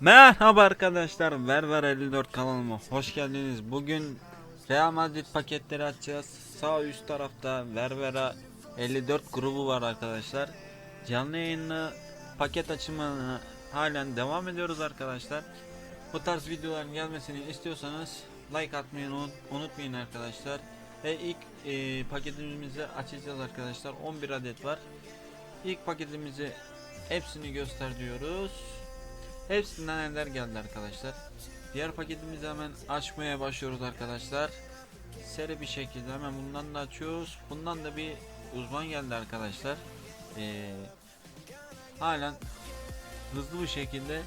Merhaba arkadaşlar, Verver 54 kanalıma hoş geldiniz. Bugün Real Madrid paketleri açacağız. Sağ üst tarafta Ververa 54 grubu var arkadaşlar. Canlı yayınla paket açımına halen devam ediyoruz arkadaşlar. Bu tarz videoların gelmesini istiyorsanız like atmayı unut- unutmayın arkadaşlar. Ve ilk e, paketimizi açacağız arkadaşlar. 11 adet var. İlk paketimizi hepsini göster diyoruz. Hepsinden ender geldi arkadaşlar. Diğer paketimizi hemen açmaya başlıyoruz arkadaşlar. Seri bir şekilde hemen bundan da açıyoruz. Bundan da bir uzman geldi arkadaşlar. Ee, halen hızlı bir şekilde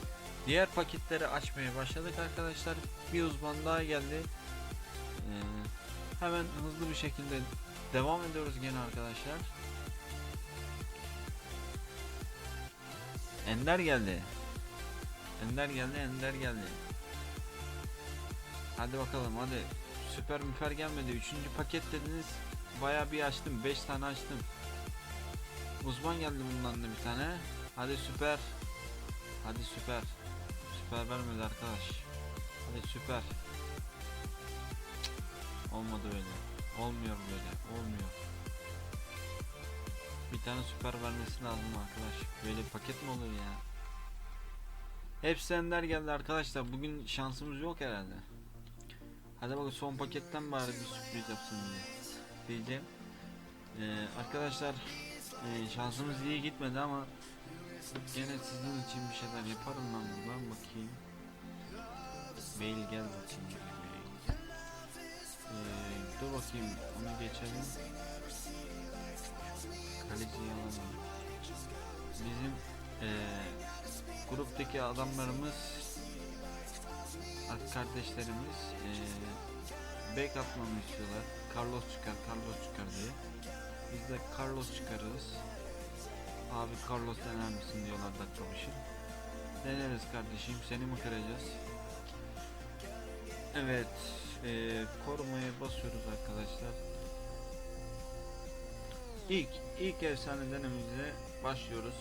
diğer paketleri açmaya başladık arkadaşlar. Bir uzman daha geldi. Ee, hemen hızlı bir şekilde devam ediyoruz gene arkadaşlar. Ender geldi. Ender geldi, Ender geldi. Hadi bakalım hadi. Süper müfer gelmedi. Üçüncü paket dediniz. Baya bir açtım. Beş tane açtım. Uzman geldi bundan da bir tane. Hadi süper. Hadi süper. Süper vermedi arkadaş. Hadi süper. Cık, Olmadı böyle. Olmuyor böyle. Olmuyor. Bir tane süper vermesi lazım arkadaş. Böyle paket mi olur ya? Hepsi ender geldi arkadaşlar. Bugün şansımız yok herhalde. Hadi bakalım son paketten bari bir sürpriz yapsın diye. Diyeceğim. Ee, arkadaşlar e, şansımız iyi gitmedi ama gene sizin için bir şeyler yaparım ben buradan bakayım. Mail gel bakayım. Ee, dur bakayım onu geçelim. Kaleciyi alalım. Bizim eee gruptaki adamlarımız kardeşlerimiz bek atmamı istiyorlar. Carlos çıkar, Carlos çıkar diye. Biz de Carlos çıkarırız. Abi Carlos dener misin diyorlar dakika başı. Deneriz kardeşim seni mi kıracağız? Evet eee korumaya basıyoruz arkadaşlar. İlk ilk efsane denememize başlıyoruz.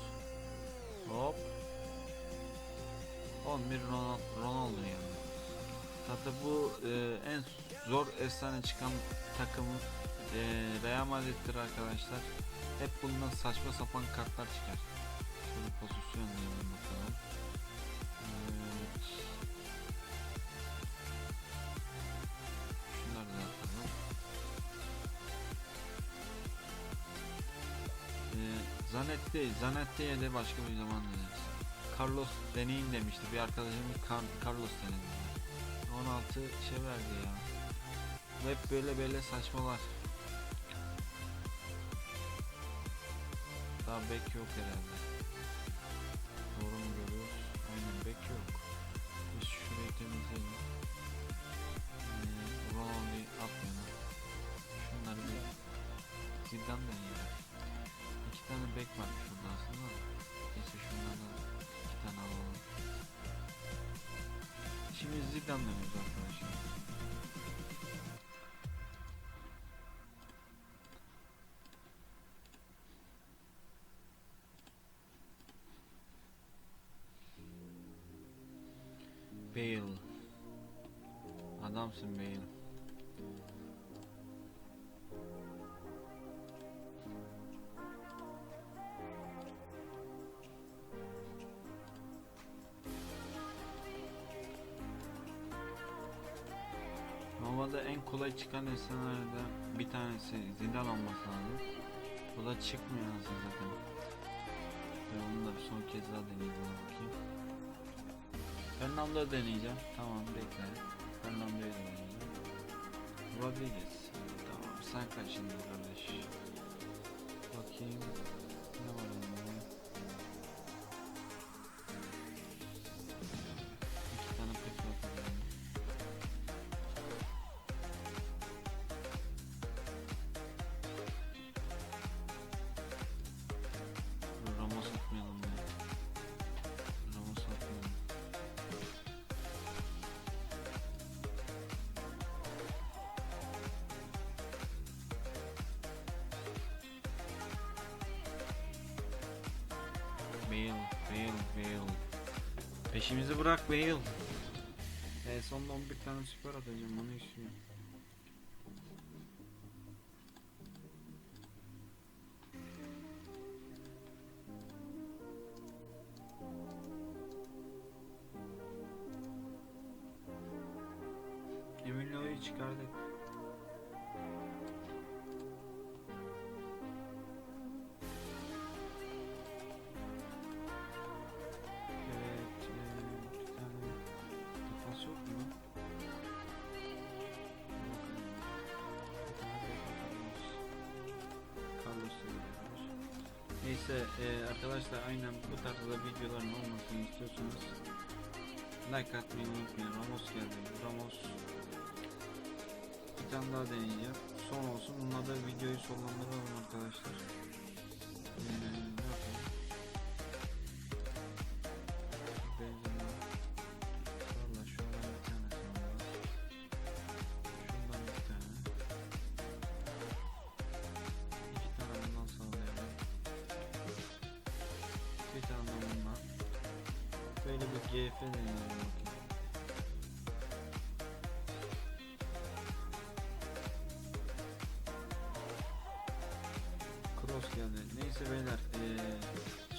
Hop. 11 Ronaldo, Ronaldo yani. Zaten bu e, en zor efsane çıkan takımı e, Real Madrid'dir arkadaşlar. Hep bundan saçma sapan kartlar çıkar. Şöyle pozisyon diyelim bakalım. Ee, Zanetti, Zanetti'ye de başka bir zaman deneriz. Carlos deneyin demişti. Bir arkadaşım Car- Carlos denedi. 16 şey verdi ya. Hep böyle böyle saçmalar. Daha bek yok herhalde. Doğru mu görüyoruz? Aynen bek yok. Biz şurayı temizleyelim. Ee, Ronaldo'yu atmayalım. Şunları bir Zidane deneyelim. Tane bek var şurada aslında. Neyse şunlardan iki tane alalım. Şimdi Zidane deniyoruz arkadaşlar. Bale. Adamsın Bale. Kolay çıkan efsanelerden bir tanesi Zidane olması lazım. O da çıkmıyor aslında zaten. Ve onu da son kez daha deneyeceğim bakayım. Fernando deneyeceğim. Tamam bekle. Fernando'yu deneyeceğim. Rodriguez. Tamam sen kaç şimdi kardeş. Veil, Veil, Veil. Peşimizi bırak Veil. En sonunda 11 tane süper atacağım onu istiyorum. Emilio'yu çıkardık. Neyse eee, arkadaşlar aynen bu tarzda videoların olmasını istiyorsanız like atmayı unutmayın. Ramos geldi. Ramos bir tane daha deneyeceğim. Son olsun. Bununla da videoyu sonlandıralım arkadaşlar. GF. Cross geldi. Neyse beyler. eee,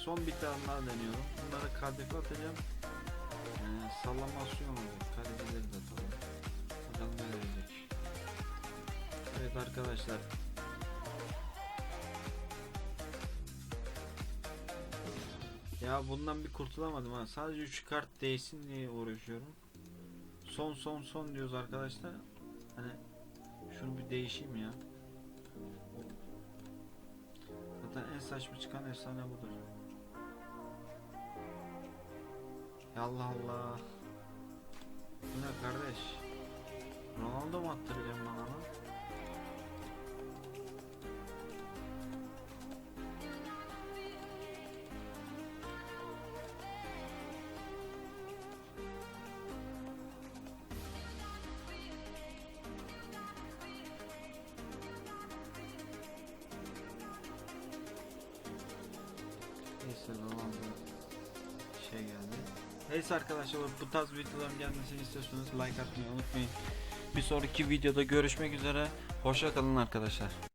son bir tane daha deniyorum. Bunları kadife atacağım. Ee, sallamasyon olacak. Kalecileri de atalım. Bakalım ne verecek. Evet arkadaşlar. Ya bundan bir kurtulamadım ha. Sadece 3 kart değsin diye uğraşıyorum. Son son son diyoruz arkadaşlar. Hani şunu bir değişeyim ya. Zaten en saçma çıkan efsane budur. Ya Allah Allah. Bu ne kardeş? Ronaldo mu attıracağım bana lan? Neyse arkadaşlar bu tarz videoların gelmesini istiyorsanız like atmayı unutmayın. Bir sonraki videoda görüşmek üzere. Hoşça kalın arkadaşlar.